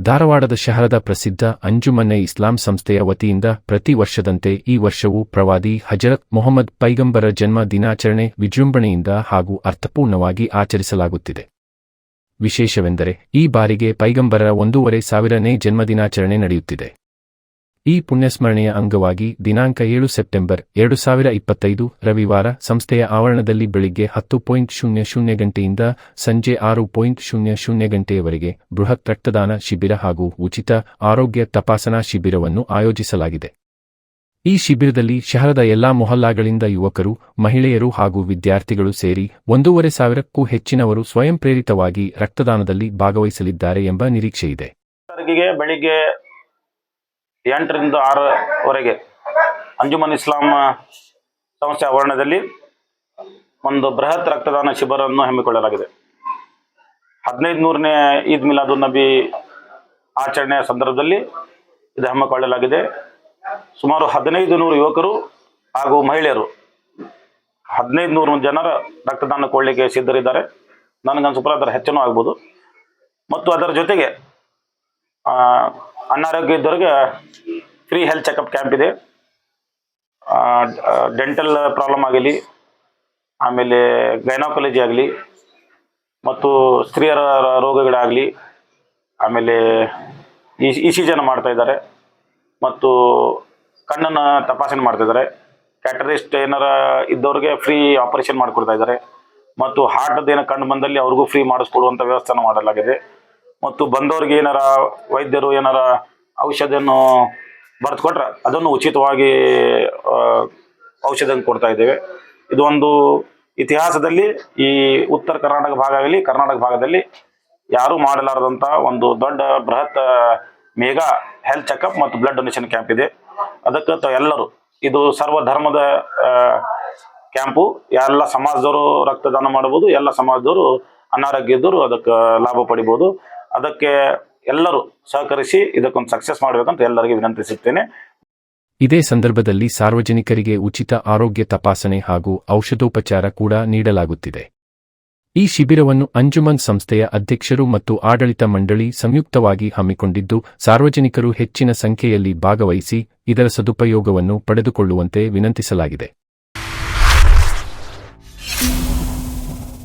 ಧಾರವಾಡದ ಶಹರದ ಪ್ರಸಿದ್ಧ ಅಂಜುಮನ್ನೆ ಇಸ್ಲಾಂ ಸಂಸ್ಥೆಯ ವತಿಯಿಂದ ಪ್ರತಿ ವರ್ಷದಂತೆ ಈ ವರ್ಷವೂ ಪ್ರವಾದಿ ಹಜರತ್ ಮೊಹಮ್ಮದ್ ಪೈಗಂಬರ ಜನ್ಮ ದಿನಾಚರಣೆ ವಿಜೃಂಭಣೆಯಿಂದ ಹಾಗೂ ಅರ್ಥಪೂರ್ಣವಾಗಿ ಆಚರಿಸಲಾಗುತ್ತಿದೆ. ವಿಶೇಷವೆಂದರೆ ಈ ಬಾರಿಗೆ ಪೈಗಂಬರರ ಒಂದೂವರೆ ಸಾವಿರನೇ ಜನ್ಮದಿನಾಚರಣೆ ನಡೆಯುತ್ತಿದೆ. ಈ ಪುಣ್ಯಸ್ಮರಣೆಯ ಅಂಗವಾಗಿ ದಿನಾಂಕ ಏಳು ಸೆಪ್ಟೆಂಬರ್ ಎರಡು ಸಾವಿರ ಇಪ್ಪತ್ತೈದು ರವಿವಾರ ಸಂಸ್ಥೆಯ ಆವರಣದಲ್ಲಿ ಬೆಳಿಗ್ಗೆ ಹತ್ತು ಪಾಯಿಂಟ್ ಶೂನ್ಯ ಶೂನ್ಯ ಗಂಟೆಯಿಂದ ಸಂಜೆ ಆರು ಪಾಯಿಂಟ್ ಶೂನ್ಯ ಶೂನ್ಯ ಗಂಟೆಯವರೆಗೆ ಬೃಹತ್ ರಕ್ತದಾನ ಶಿಬಿರ ಹಾಗೂ ಉಚಿತ ಆರೋಗ್ಯ ತಪಾಸಣಾ ಶಿಬಿರವನ್ನು ಆಯೋಜಿಸಲಾಗಿದೆ. ಈ ಶಿಬಿರದಲ್ಲಿ ಶಹರದ ಎಲ್ಲಾ ಮೊಹಲ್ಲಾಗಳಿಂದ ಯುವಕರು, ಮಹಿಳೆಯರು ಹಾಗೂ ವಿದ್ಯಾರ್ಥಿಗಳು ಸೇರಿ ಒಂದೂವರೆ ಸಾವಿರಕ್ಕೂ ಹೆಚ್ಚಿನವರು ಸ್ವಯಂ ಪ್ರೇರಿತವಾಗಿ ರಕ್ತದಾನದಲ್ಲಿ ಭಾಗವಹಿಸಲಿದ್ದಾರೆ ಎಂಬ ನಿರೀಕ್ಷೆಯಿದೆ. ಬೆಳಿಗ್ಗೆ ಎಂಟರಿಂದ ಆರವರೆಗೆ ಅಂಜುಮನ್ ಇಸ್ಲಾಂ ಸಂಸ್ಥೆ ಆವರಣದಲ್ಲಿ ಒಂದು ಬೃಹತ್ ರಕ್ತದಾನ ಶಿಬಿರವನ್ನು ಹಮ್ಮಿಕೊಳ್ಳಲಾಗಿದೆ. ಹದಿನೈದು ನೂರನೇ ಈದ್ ಮಿಲಾದು ನಬಿ ಆಚರಣೆಯ ಸಂದರ್ಭದಲ್ಲಿ ಇದು ಹಮ್ಮಿಕೊಳ್ಳಲಾಗಿದೆ. ಸುಮಾರು ಹದಿನೈದು ನೂರು ಯುವಕರು ಹಾಗೂ ಮಹಿಳೆಯರು ಹದಿನೈದು ನೂರು ಜನರ ರಕ್ತದಾನ ಕೊಡಲಿಕ್ಕೆ ಸಿದ್ಧರಿದ್ದಾರೆ. ನನಗನ್ಸುಪ್ರ ಅದರ ಹೆಚ್ಚನೂ ಆಗ್ಬೋದು. ಮತ್ತು ಅದರ ಜೊತೆಗೆ ಅನಾರೋಗ್ಯ ಇದ್ದವ್ರಿಗೆ ಫ್ರೀ ಹೆಲ್ತ್ ಚೆಕಪ್ ಕ್ಯಾಂಪ್ ಇದೆ ಡೆಂಟಲ್ ಪ್ರಾಬ್ಲಮ್ ಆಗಲಿ, ಆಮೇಲೆ ಗೈನೋಕಾಲಜಿ ಆಗಲಿ, ಮತ್ತು ಸ್ತ್ರೀಯರ ರೋಗಗಳಾಗಲಿ, ಆಮೇಲೆ ಈ ಇ ಸಿ ಜನ ಮಾಡ್ತಾ ಇದ್ದಾರೆ. ಮತ್ತು ಕಣ್ಣನ್ನು ತಪಾಸಣೆ ಮಾಡ್ತಾ ಇದ್ದಾರೆ. ಕ್ಯಾಟರಿಸ್ಟ್ ಏನಾರ ಇದ್ದವ್ರಿಗೆ ಫ್ರೀ ಆಪರೇಷನ್ ಮಾಡಿಕೊಡ್ತಾ ಇದ್ದಾರೆ. ಮತ್ತು ಹಾರ್ಟ್ದು ಏನೋ ಕಂಡು ಬಂದಲ್ಲಿ ಅವ್ರಿಗೂ ಫ್ರೀ ಮಾಡಿಸ್ಕೊಡುವಂಥ ವ್ಯವಸ್ಥೆನ ಮಾಡಲಾಗಿದೆ. ಮತ್ತು ಬಂದವರಿಗೆ ಏನಾರ ವೈದ್ಯರು ಏನಾರ ಔಷಧಿಯನ್ನು ಬರೆದು ಕೊಟ್ರೆ ಅದನ್ನು ಉಚಿತವಾಗಿ ಔಷಧಿಯನ್ನು ಕೊಡ್ತಾ ಇದ್ದೇವೆ. ಇದು ಒಂದು ಇತಿಹಾಸದಲ್ಲಿ ಈ ಉತ್ತರ ಕರ್ನಾಟಕ ಭಾಗ ಆಗಲಿ, ಕರ್ನಾಟಕ ಭಾಗದಲ್ಲಿ ಯಾರೂ ಮಾಡಲಾರದಂಥ ಒಂದು ದೊಡ್ಡ ಬೃಹತ್ ಮೇಗಾ ಹೆಲ್ತ್ ಚೆಕಪ್ ಮತ್ತು ಬ್ಲಡ್ ಡೊನೇಷನ್ ಕ್ಯಾಂಪ್ ಇದೆ. ಅದಕ್ಕೆ ತ- ಎಲ್ಲರೂ ಇದು ಸರ್ವ ಧರ್ಮದ ಕ್ಯಾಂಪು. ಎಲ್ಲ ಸಮಾಜದವರು ರಕ್ತದಾನ ಮಾಡಬಹುದು, ಎಲ್ಲ ಸಮಾಜದವರು ಅನಾರೋಗ್ಯ ಇದ್ದವರು ಅದಕ್ಕೆ ಲಾಭ ಪಡಿಬೋದು ಅದಕ್ಕೆ ಎಲ್ಲರೂ ಸಹಕರಿಸಿ ಇದಕ್ಕೊಂದು ಸಕ್ಸಸ್ ಮಾಡಬೇಕಂತ ಎಲ್ಲರಿಗೆ ವಿನಂತಿಸುತ್ತೇನೆ. ಇದೇ ಸಂದರ್ಭದಲ್ಲಿ ಸಾರ್ವಜನಿಕರಿಗೆ ಉಚಿತ ಆರೋಗ್ಯ ತಪಾಸಣೆ ಹಾಗೂ ಔಷಧೋಪಚಾರ ಕೂಡ ನೀಡಲಾಗುತ್ತಿದೆ. ಈ ಶಿಬಿರವನ್ನು ಅಂಜುಮನ್ ಸಂಸ್ಥೆಯ ಅಧ್ಯಕ್ಷರು ಮತ್ತು ಆಡಳಿತ ಮಂಡಳಿ ಸಂಯುಕ್ತವಾಗಿ ಹಮ್ಮಿಕೊಂಡಿದ್ದು, ಸಾರ್ವಜನಿಕರು ಹೆಚ್ಚಿನ ಸಂಖ್ಯೆಯಲ್ಲಿ ಭಾಗವಹಿಸಿ ಇದರ ಸದುಪಯೋಗವನ್ನು ಪಡೆದುಕೊಳ್ಳುವಂತೆ ವಿನಂತಿಸಲಾಗಿದೆ.